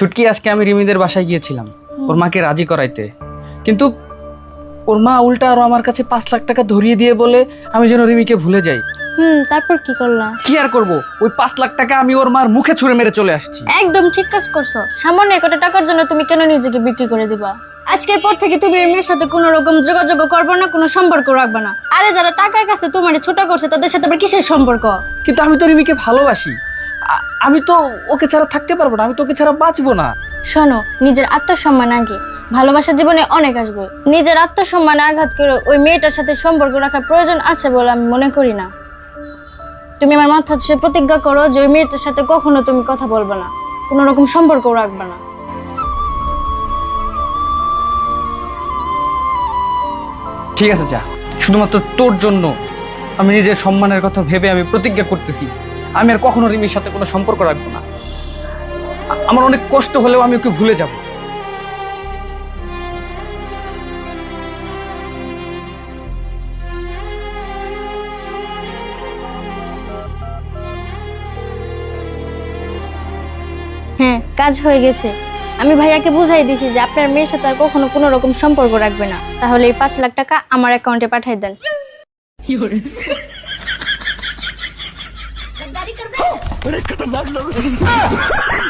ছুটকি আজকে আমি রিমিদের বাসায় গিয়েছিলাম। ওর মাকে রাজি করাইতে। কিন্তু ওর মা উল্টা আরও আমার কাছে পাঁচ লাখ টাকা ধরিয়ে দিয়ে বলে আমি যেন রিমিকে ভুলে যাই। হুম তারপর কি করলা? কি আর করব? ওই পাঁচ লাখ টাকা আমি ওর মার মুখে ছুঁড়ে মেরে চলে আসছি। একদম ঠিক কাজ করছ। সামান্য একটা টাকার জন্য তুমি কেন নিজেকে বিক্রি করে দিবা? আজকের পর থেকে তুমি মেয়ের সাথে কোনো রকম যোগাযোগ করবে না কোনো সম্পর্ক রাখবে না। আরে যারা টাকার কাছে তোমার ছোট করছে তাদের সাথে আবার কিসের সম্পর্ক? কিন্তু আমি তো রিমিকে ভালোবাসি। আমি তো ওকে ছাড়া থাকতে পারব না আমি তো ওকে ছাড়া বাঁচবো না। শোনো নিজের আত্মসম্মান আগে। ভালোবাসার জীবনে অনেক আসবে। নিজের আত্মসম্মানে আঘাত করে ওই মেয়েটার সাথে সম্পর্ক রাখার প্রয়োজন আছে বলে আমি মনে করি না। তুমি আমার মাথা ছুঁয়ে প্রতিজ্ঞা করো যে ওই মেয়েটার সাথে কখনো তুমি কথা বলবে না। কোনো রকম সম্পর্ক রাখবে না। ঠিক আছে যা। শুধুমাত্র তোর জন্য আমি নিজের সম্মানের কথা ভেবে আমি প্রতিজ্ঞা করতেছি। আমি আর কখনো রিমির সাথে কোনো সম্পর্ক রাখব না। আমার অনেক কষ্ট হলেও আমি ওকে ভুলে যাব। হ্যাঁ কাজ হয়ে গেছে। আমি ভাইয়াকে বুঝাই দিছি যে আপনার মেয়ের সাথে আর কখনো কোনো রকম সম্পর্ক রাখবে না। তাহলে এই পাঁচ লাখ টাকা আমার অ্যাকাউন্টে পাঠিয়ে দেন। Bırakın lan.